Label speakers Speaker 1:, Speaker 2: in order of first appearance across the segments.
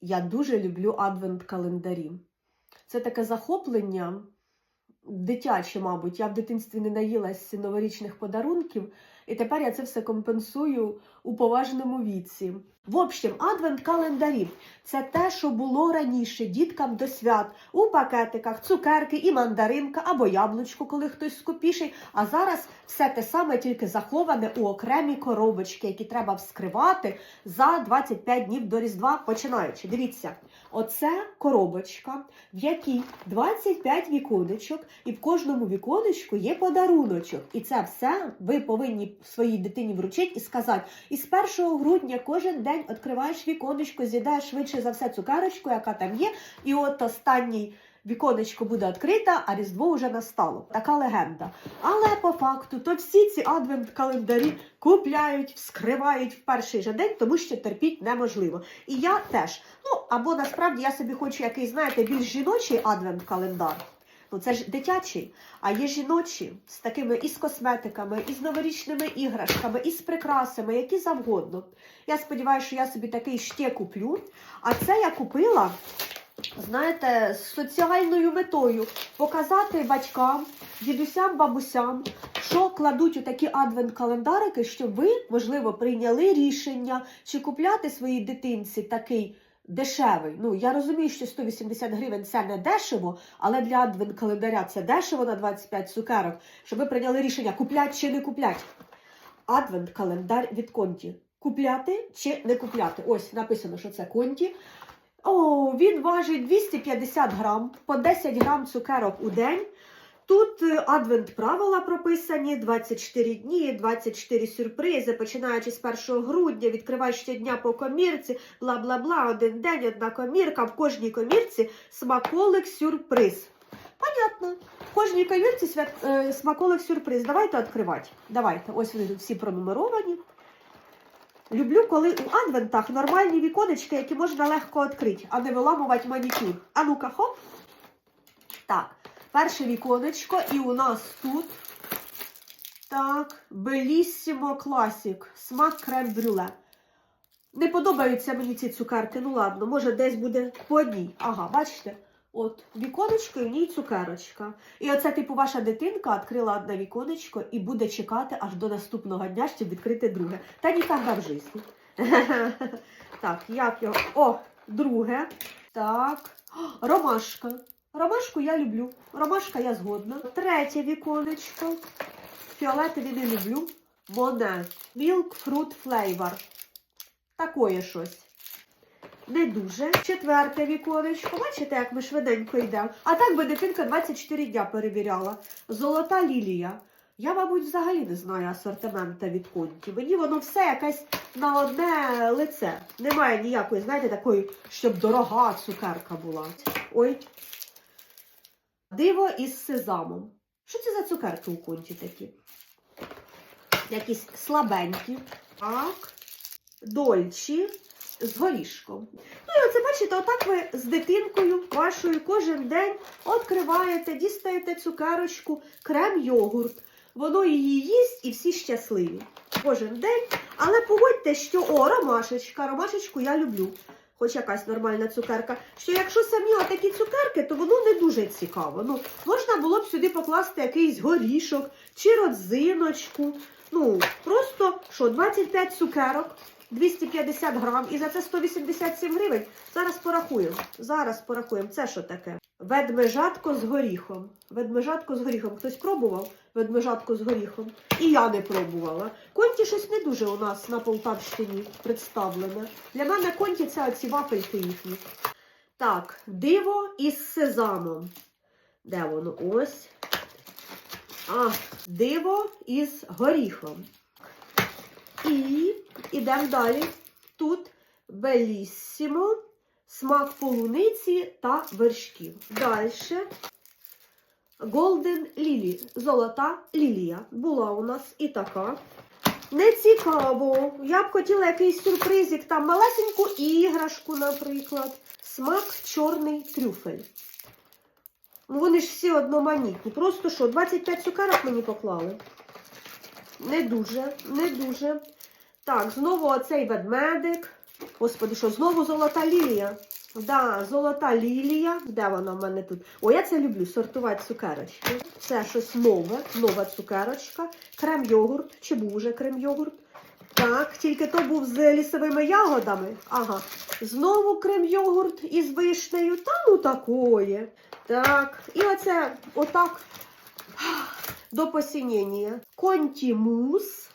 Speaker 1: я дуже люблю адвент-календарі. Це таке захоплення дитяче, мабуть. Я в дитинстві не наїлась новорічних подарунків, і тепер я це все компенсую у поважному віці. В общем, адвент-календарі це те, що було раніше діткам до свят у пакетиках, цукерки і мандаринка або яблучко, коли хтось скупіший. А зараз все те саме, тільки заховане у окремі коробочки, які треба вскривати за 25 днів до Різдва, починаючи. Дивіться, оце коробочка, в якій 25 віконечок, і в кожному віконечку є подаруночок. І це все ви повинні своїй дитині вручити і сказати: із 1 грудня кожен день відкриваєш віконечко, з'їдаєш швидше за все цукерочку, яка там є, і от останній. Віконечко буде відкрите, а Різдво вже настало. Така легенда. Але по факту, то всі ці адвент-календарі купляють, вскривають в перший же день, тому що терпіть неможливо. І я теж. Ну, або насправді я собі хочу якийсь, знаєте, більш жіночий адвент-календар. Ну, це ж дитячий, а є жіночі з такими і з косметиками, і з новорічними іграшками, і з прикрасами, які завгодно. Я сподіваюся, що я собі такий ще куплю. А це я купила, знаєте, з соціальною метою показати батькам, дідусям, бабусям, що кладуть у такі адвент-календарики, щоб ви, можливо, прийняли рішення, чи купляти своїй дитинці такий. Дешевий. Ну, я розумію, що 180 гривень це не дешево, але для адвент-календаря це дешево на 25 цукерок, щоб ви прийняли рішення, куплять чи не куплять. Адвент-календар від Конті. Купляти чи не купляти. Ось написано, що це Конті. О, він важить 250 грам, по 10 грам цукерок у день. Тут е, адвент правила прописані, 24 дні, 24 сюрпризи, починаючи з 1 грудня, відкриваєш щодня по комірці, бла-бла-бла, один день, одна комірка, в кожній комірці смаколик сюрприз. Понятно. В кожній комірці свят... е, смаколик сюрприз. Давайте відкривати. Давайте. Ось вони тут всі пронумеровані. Люблю, коли у адвентах нормальні віконечки, які можна легко відкрити, а не виламувати манікюр. А ну-ка, хоп. Так, перше віконечко, і у нас тут. Так, Беліссімо Класік. Смак крем брюле. Не подобаються мені ці цукерки. Ну ладно, може десь буде по одній. Ага, бачите? От, віконечко і в ній цукерочка. І оце, типу, ваша дитинка відкрила одне віконечко і буде чекати аж до наступного дня, щоб відкрити друге. Та ніколи в житті. Так, як його? О, друге. Так. Ромашка. Ромашку я люблю. Ромашка я згодна. Третє віконечко. Фіолетові не люблю. Моне. Milk Fruit Flavor. Такое щось. Не дуже. Четверте віконечко. Бачите, як ми швиденько йдемо. А так би дитинка 24 дня перевіряла. Золота лілія. Я, мабуть, взагалі не знаю асортимента від конті. Мені воно все якесь на одне лице. Немає ніякої, знаєте, такої, щоб дорога цукерка була. Ой. Диво із сезамом. Що це за цукерки у конті такі? Якісь слабенькі. Так. Дольчі з горішком. Ну і оце, бачите, отак ви з дитинкою вашою кожен день відкриваєте, дістаєте цукерочку, крем-йогурт. Воно її їсть і всі щасливі. Кожен день. Але погодьте, що о, ромашечка, ромашечку я люблю. Хоч якась нормальна цукерка. Що якщо самі отакі цукерки, то воно не дуже цікаво. Ну, можна було б сюди покласти якийсь горішок чи родзиночку. Ну, просто що, 25 цукерок, 250 грам, і за це 187 гривень. Зараз порахуємо. Зараз порахуємо. Це що таке? Ведмежатко з горіхом. Ведмежатко з горіхом. Хтось пробував ведмежатко з горіхом? І я не пробувала. Конті щось не дуже у нас на Полтавщині представлене. Для мене конті це оці вафельки їхні. Так, диво із сезамом. Де воно? Ось. А, диво із горіхом. І ідемо далі. Тут беліссімо, смак полуниці та вершків. Далі. Golden Lily, золота лілія. Була у нас і така. Не цікаво. Я б хотіла якийсь сюрпризик, там малесеньку іграшку, наприклад. Смак чорний трюфель. Ну, Вони ж всі одноманітні. Просто що, 25 цукерок мені поклали? Не дуже, не дуже. Так, знову оцей ведмедик. Господи, що знову золота лілія. Да, золота лілія. Де вона в мене тут? О, я це люблю сортувати цукерочки. Це щось нове, нова цукерочка. Крем-йогурт. Чи був уже крем-йогурт? Так, тільки то був з лісовими ягодами. Ага. Знову крем-йогурт із вишнею. Та ну такое. Так. І оце отак до посінення. Контімус.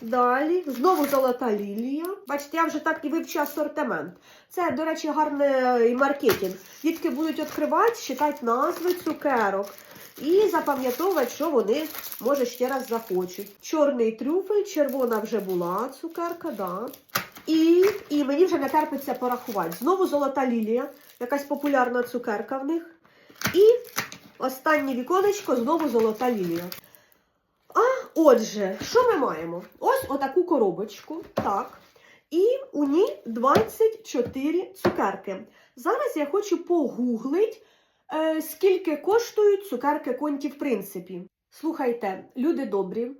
Speaker 1: Далі, знову золота лілія. Бачите, я вже так і вивчу асортимент. Це, до речі, гарний маркетинг. Дітки будуть відкривати, читати назви цукерок і запам'ятовувати, що вони, може, ще раз захочуть. Чорний трюфель, червона вже була цукерка, да. І, і мені вже не терпиться порахувати. Знову золота лілія, якась популярна цукерка в них. І останнє віконечко, знову золота лілія. Отже, що ми маємо? Ось отаку коробочку. Так. І у ній 24 цукерки. Зараз я хочу погуглить, е, скільки коштують цукерки конті в принципі. Слухайте, люди добрі.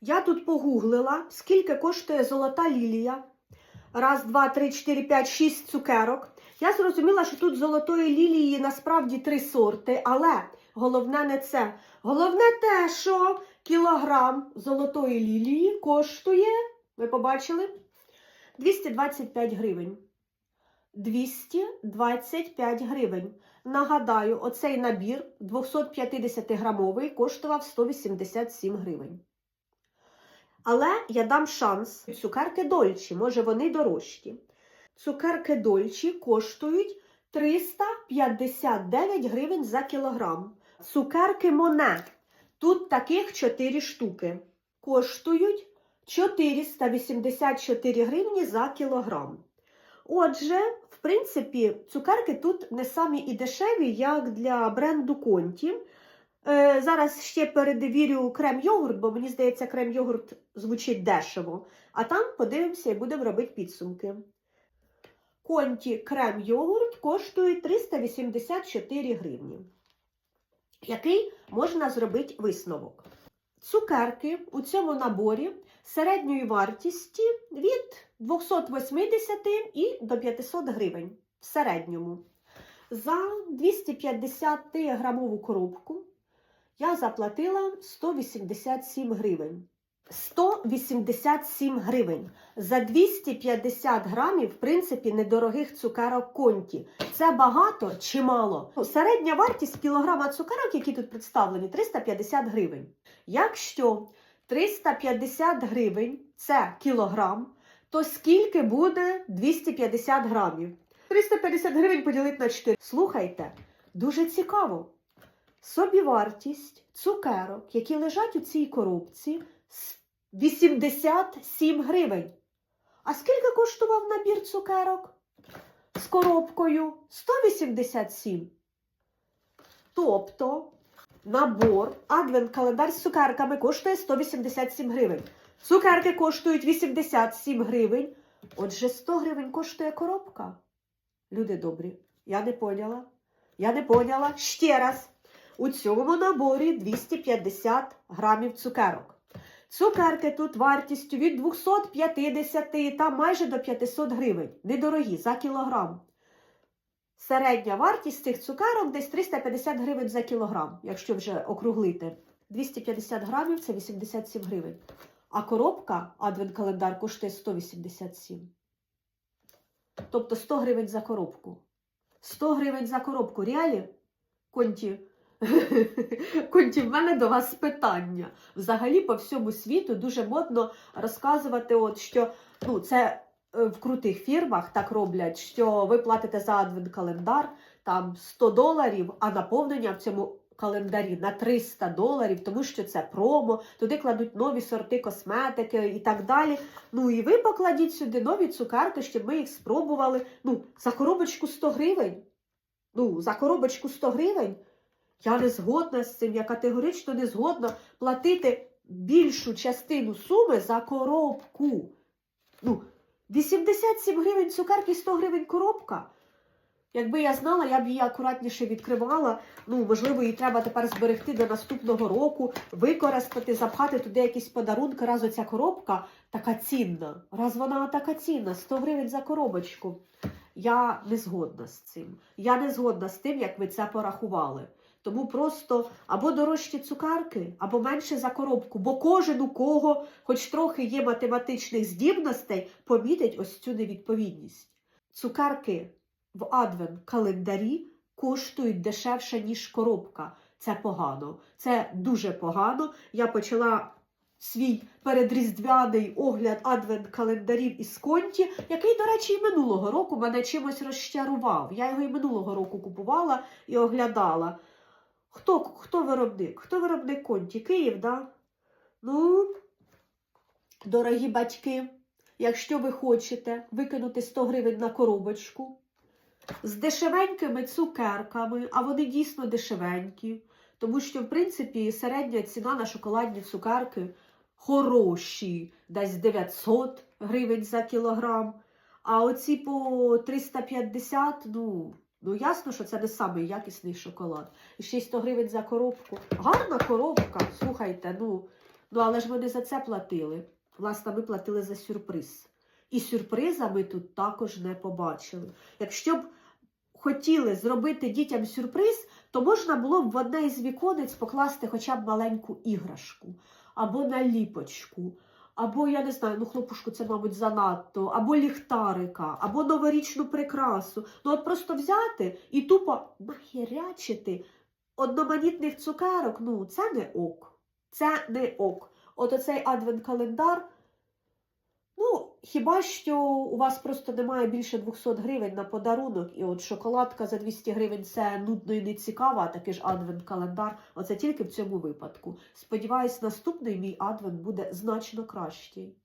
Speaker 1: Я тут погуглила, скільки коштує золота лілія. Раз, два, три, чотири, п'ять, шість цукерок. Я зрозуміла, що тут золотої лілії насправді три сорти, але головне не це. Головне те, що кілограм золотої лілії коштує, ви побачили? 225 гривень. 225 гривень. Нагадаю, оцей набір 250 грамовий коштував 187 гривень. Але я дам шанс. Цукерки дольчі, може вони дорожчі. Цукерки дольчі коштують 359 гривень за кілограм. Цукерки Моне. Тут таких 4 штуки. Коштують 484 гривні за кілограм. Отже, в принципі, цукерки тут не самі і дешеві, як для бренду Конті. Е, зараз ще передивірю крем-йогурт, бо мені здається, крем-йогурт звучить дешево. А там подивимося і будемо робити підсумки. Конті крем-йогурт коштує 384 гривні. Який можна зробити висновок? Цукерки у цьому наборі середньої вартості від 280 і до 500 гривень в середньому. За 250 грамову коробку я заплатила 187 гривень. 187 гривень. За 250 грамів, в принципі, недорогих цукерок конті. Це багато чи мало? Середня вартість кілограма цукерок, які тут представлені, 350 гривень. Якщо 350 гривень це кілограм, то скільки буде 250 грамів? 350 гривень поділити на 4. Слухайте, дуже цікаво. Собівартість цукерок, які лежать у цій коробці, 87 гривень. А скільки коштував набір цукерок? З коробкою 187. Тобто набор адвент-календар з цукерками коштує 187 гривень. Цукерки коштують 87 гривень. Отже, 100 гривень коштує коробка. Люди добрі, я не поняла. Я не поняла. Ще раз. У цьому наборі 250 грамів цукерок. Цукерки тут вартістю від 250 та майже до 500 гривень. Недорогі за кілограм. Середня вартість цих цукерок десь 350 гривень за кілограм, якщо вже округлити. 250 грамів це 87 гривень. А коробка адвент-календар коштує 187. Тобто 100 гривень за коробку. 100 гривень за коробку. Реалі? Конті. Конті, в мене до вас питання. Взагалі, по всьому світу дуже модно розказувати, от, що ну, це е, в крутих фірмах так роблять, що ви платите за адвент-календар там 100 доларів, а наповнення в цьому календарі на 300 доларів, тому що це промо, туди кладуть нові сорти косметики і так далі. Ну і ви покладіть сюди нові цукерки, щоб ми їх спробували. Ну, за коробочку 100 гривень. Ну, за коробочку 100 гривень. Я не згодна з цим, я категорично не згодна платити більшу частину суми за коробку. Ну, 87 гривень цукерки, 100 гривень коробка. Якби я знала, я б її акуратніше відкривала. Ну, можливо, її треба тепер зберегти до наступного року, використати, запхати туди якісь подарунки. Раз оця коробка така цінна. Раз вона така цінна, 100 гривень за коробочку. Я не згодна з цим. Я не згодна з тим, як ви це порахували. Тому просто або дорожчі цукарки, або менше за коробку. Бо кожен, у кого хоч трохи є математичних здібностей, помітить ось цю невідповідність. Цукарки в адвент календарі коштують дешевше, ніж коробка. Це погано. Це дуже погано. Я почала свій передріздвяний огляд адвент календарів із Конті, який, до речі, і минулого року мене чимось розчарував. Я його і минулого року купувала і оглядала. Хто, хто виробник? Хто виробник Конті? Київ, да? Ну, дорогі батьки, якщо ви хочете викинути 100 гривень на коробочку з дешевенькими цукерками, а вони дійсно дешевенькі, тому що, в принципі, середня ціна на шоколадні цукерки хороші, десь 900 гривень за кілограм. А оці по 350, ну, ну ясно, що це не самий якісний шоколад. І ще 100 гривень за коробку. Гарна коробка, слухайте, ну, ну але ж не за це платили. Власне, ми платили за сюрприз. І сюрприза ми тут також не побачили. Якщо б хотіли зробити дітям сюрприз, то можна було б в одне із віконець покласти хоча б маленьку іграшку, або наліпочку, або, я не знаю, ну хлопушку це, мабуть, занадто, або ліхтарика, або новорічну прикрасу. Ну от просто взяти і тупо нахірячити одноманітних цукерок, ну це не ок. Це не ок. От оцей адвент-календар. Ну, хіба що у вас просто немає більше 200 гривень на подарунок, і от шоколадка за 200 гривень це нудно і не цікаво, а такий ж адвент-календар. Оце тільки в цьому випадку. Сподіваюсь, наступний мій адвент буде значно кращий.